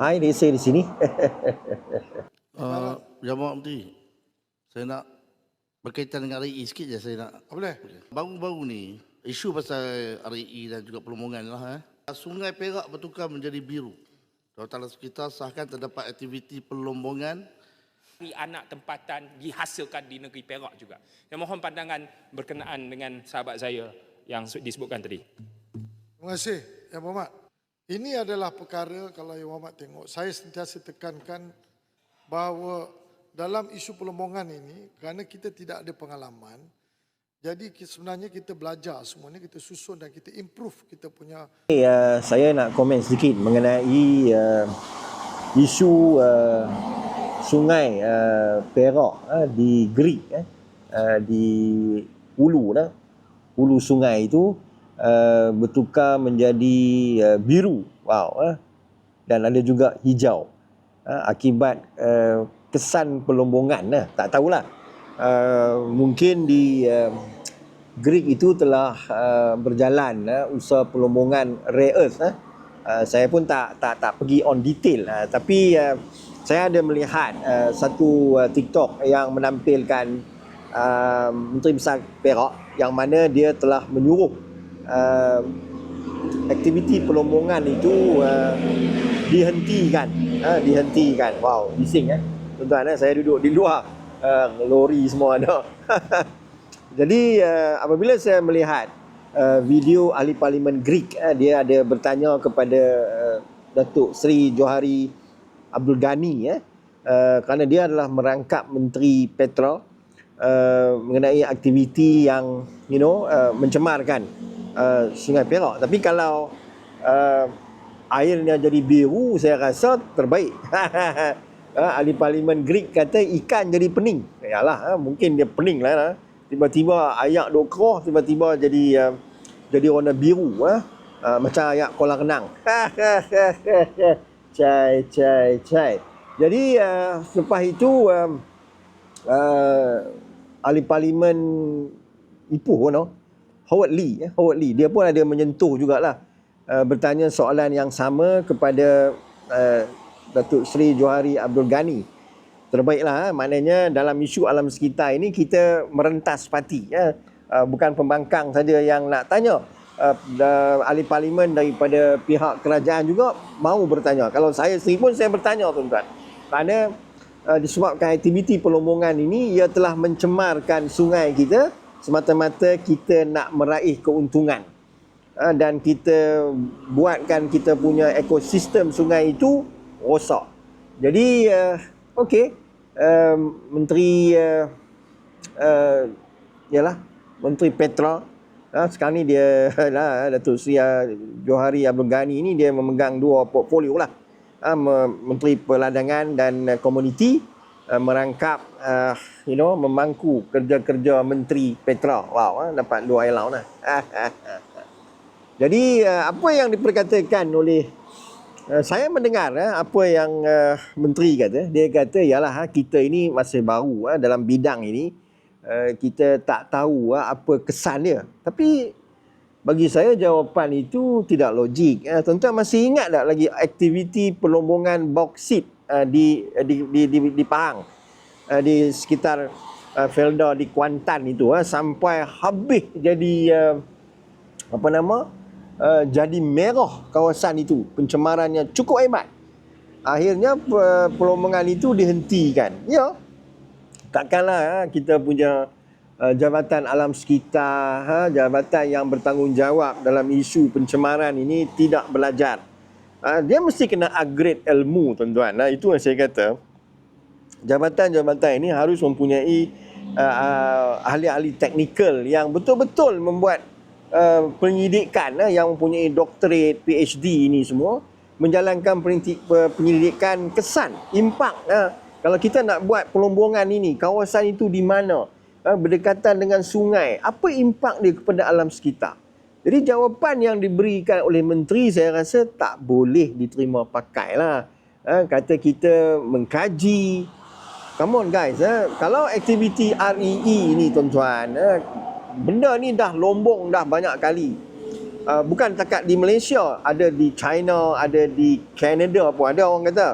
Hai, Desa di sini. Uh, ya Muhammad Menteri, saya nak berkaitan dengan RAI sikit je saya nak. Boleh? Baru-baru ni, isu pasal RAI dan juga pelomongan lah. Eh. Sungai Perak bertukar menjadi biru. Jawatan sekitar sahkan terdapat aktiviti pelombongan Di anak tempatan dihasilkan di negeri Perak juga. Saya mohon pandangan berkenaan dengan sahabat saya yang disebutkan tadi. Terima kasih, Ya Muhammad. Ini adalah perkara kalau Ya Muhammad tengok, saya sentiasa tekankan bahawa dalam isu pelombongan ini, kerana kita tidak ada pengalaman, jadi sebenarnya kita belajar semuanya, kita susun dan kita improve kita punya Uh, saya nak komen sedikit mengenai uh, isu uh, sungai uh, Perak uh, di Greek eh, uh, di hulu dah. Hulu sungai itu uh, bertukar menjadi uh, biru. Wow. Uh, dan ada juga hijau. Uh, akibat uh, kesan pelombongan lah. Tak tahulah. Uh, mungkin di uh, Greek itu telah uh, berjalan uh, usaha pelombongan rare earth uh. Uh, saya pun tak tak tak pergi on detail uh, tapi uh, saya ada melihat uh, satu uh, TikTok yang menampilkan uh, Menteri Besar Perak yang mana dia telah menyuruh uh, aktiviti pelombongan itu uh, dihentikan. Uh, dihentikan. Wow bising eh? Tuan-tuan eh saya duduk di luar uh, lori semua ada Jadi uh, apabila saya melihat uh, video ahli parlimen Greek uh, dia ada bertanya kepada uh, Datuk Seri Johari Abdul Ghani eh uh, kerana dia adalah merangkap menteri Petra uh, mengenai aktiviti yang you know uh, mencemarkan uh, Sungai Perak. Tapi kalau uh, airnya jadi biru saya rasa terbaik. uh, ahli parlimen Greek kata ikan jadi pening. Yalah uh, mungkin dia pening lah. Uh tiba-tiba ayak duk keroh tiba-tiba jadi uh, jadi warna biru uh, uh, macam ayak kolam renang cai cai cai jadi uh, selepas itu uh, uh, ahli parlimen Ipoh no? Howard Lee eh? Howard Lee dia pun ada menyentuh jugalah uh, bertanya soalan yang sama kepada uh, Datuk Seri Johari Abdul Ghani terbaiklah eh. maknanya dalam isu alam sekitar ini kita merentas parti ya uh, bukan pembangkang saja yang nak tanya uh, ahli parlimen daripada pihak kerajaan juga mahu bertanya kalau saya sendiri pun saya bertanya tuan-tuan kerana uh, disebabkan aktiviti pelombongan ini ia telah mencemarkan sungai kita semata-mata kita nak meraih keuntungan. Uh, dan kita buatkan kita punya ekosistem sungai itu rosak. Jadi uh, okey uh, menteri uh, uh, yalah menteri Petra uh, sekarang ni dia lah Datuk Seri uh, Johari Abdul Ghani ni dia memegang dua portfolio lah. Uh, menteri perladangan dan uh, komuniti uh, merangkap uh, you know memangku kerja-kerja menteri Petra. Wow uh, dapat dua allowance lah. Jadi uh, apa yang diperkatakan oleh Uh, saya mendengar uh, apa yang uh, menteri kata dia kata yalah uh, kita ini masih baru uh, dalam bidang ini. Uh, kita tak tahu uh, apa kesan dia. Tapi bagi saya jawapan itu tidak logik. Uh, tuan-tuan masih ingat tak lagi aktiviti pelombongan bauksit uh, di, di di di di Pahang. Uh, di sekitar uh, Felda di Kuantan itu uh, sampai habis jadi uh, apa nama uh, jadi merah kawasan itu. Pencemarannya cukup hebat. Akhirnya pe- pelombongan itu dihentikan. Ya takkanlah ha, kita punya uh, jabatan alam sekitar jabatan yang bertanggungjawab dalam isu pencemaran ini tidak belajar ha, dia mesti kena upgrade ilmu tuan-tuan. Ha, itu yang saya kata. Jabatan-jabatan ini harus mempunyai uh, uh, ahli-ahli teknikal yang betul-betul membuat uh, penyidikan uh, yang mempunyai doktorate PhD ini semua menjalankan penyelidikan kesan impak uh, kalau kita nak buat pelombongan ini kawasan itu di mana? Uh, berdekatan dengan sungai. Apa impak dia kepada alam sekitar jadi jawapan yang diberikan oleh menteri saya rasa tak boleh diterima pakai lah uh, kata kita mengkaji Come on guys, eh. kalau aktiviti REE ni tuan-tuan, eh, benda ni dah lombong dah banyak kali. uh, bukan takat di Malaysia, ada di China, ada di Canada pun ada orang kata.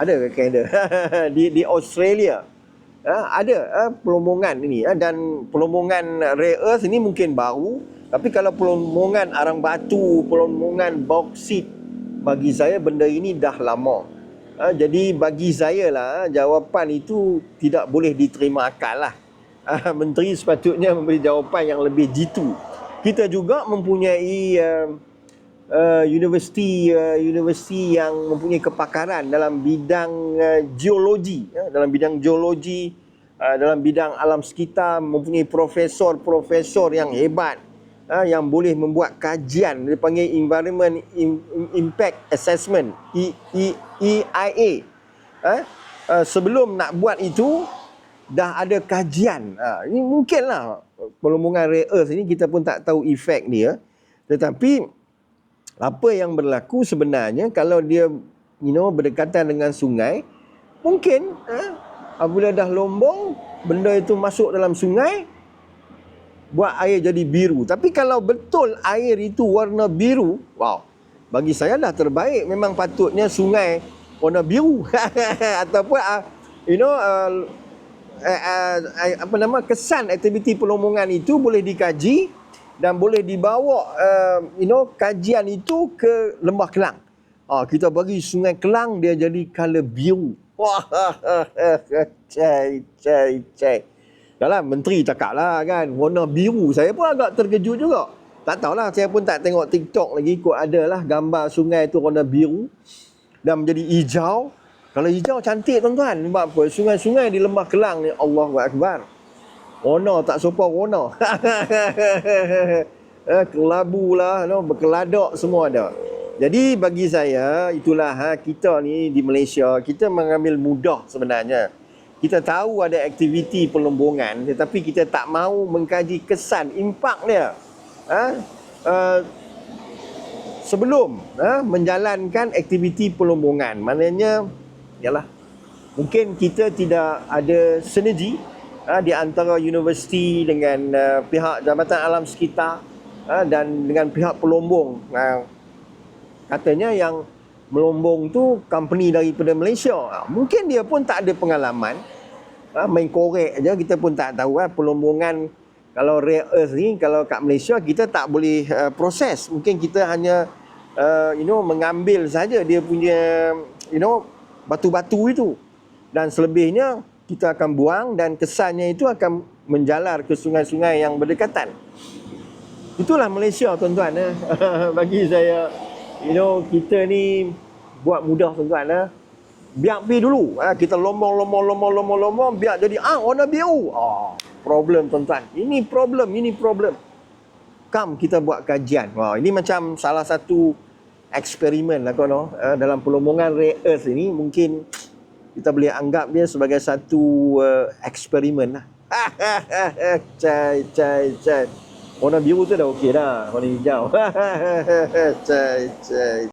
Ada ke Canada? di di Australia. Uh, ada uh, pelombongan ini uh, dan pelombongan rare earth ini mungkin baru tapi kalau pelombongan arang batu, pelombongan bauksit bagi saya benda ini dah lama. Uh, jadi bagi saya lah jawapan itu tidak boleh diterima akal lah. Uh, menteri sepatutnya memberi jawapan yang lebih jitu. Kita juga mempunyai uh, uh, universiti uh, universiti yang mempunyai kepakaran dalam bidang uh, geologi ya, dalam bidang geologi uh, dalam bidang alam sekitar mempunyai profesor-profesor yang hebat uh, yang boleh membuat kajian. Dia panggil environment Im- Im- impact assessment E E EIA uh, uh, sebelum nak buat itu dah ada kajian. Ini mungkinlah pelombongan rare earth ini kita pun tak tahu efek dia. Tetapi apa yang berlaku sebenarnya kalau dia you know berdekatan dengan sungai mungkin apabila dah lombong benda itu masuk dalam sungai buat air jadi biru tapi kalau betul air itu warna biru wow bagi saya dah terbaik memang patutnya sungai warna biru ataupun uh, you know uh, uh, uh, apa nama kesan aktiviti pelombongan itu boleh dikaji dan boleh dibawa uh, you know kajian itu ke Lembah Kelang. Ah kita bagi Sungai Kelang dia jadi color biru. Wah, cai cai cai. Dalam menteri cakap lah kan warna biru. Saya pun agak terkejut juga. Tak tahulah saya pun tak tengok TikTok lagi kot ada lah gambar sungai tu warna biru dan menjadi hijau. Kalau hijau cantik tuan-tuan. Sebab apa? Sungai-sungai di Lembah Kelang ni Allahu Akbar. Warna tak sopan warna. eh, kelabu lah, no, berkeladak semua ada. Jadi bagi saya itulah ha, kita ni di Malaysia kita mengambil mudah sebenarnya. Kita tahu ada aktiviti pelombongan tetapi kita tak mahu mengkaji kesan impak dia. Ha? Uh, sebelum ha, menjalankan aktiviti pelombongan. Maknanya yalah mungkin kita tidak ada sinergi ha, di antara universiti dengan uh, pihak Jabatan Alam Sekitar ha, dan dengan pihak pelombong. Ha, katanya yang melombong tu company daripada Malaysia. Ha, mungkin dia pun tak ada pengalaman. Ha, main korek je kita pun tak tahu ha, pelombongan kalau rare earth ni kalau kat Malaysia kita tak boleh uh, proses. Mungkin kita hanya uh, you know mengambil saja dia punya you know batu-batu itu. Dan selebihnya kita akan buang dan kesannya itu akan menjalar ke sungai-sungai yang berdekatan. Itulah Malaysia tuan-tuan eh. Bagi saya you know kita ni buat mudah tuan-tuan eh. Biar pergi dulu eh. kita lombong lombong lombong lombong lombong biar jadi ah warna biru. Ah problem tuan-tuan. Ini problem, ini problem. Kam kita buat kajian. Wah, ini macam salah satu eksperimen lah kono eh, dalam pelombongan rare earth ini mungkin kita boleh anggap dia sebagai satu uh, eksperimen lah. cai, cai, cai. 我那迷糊醉了，我别的，我跟你讲，哈哈哈哈哈，在在。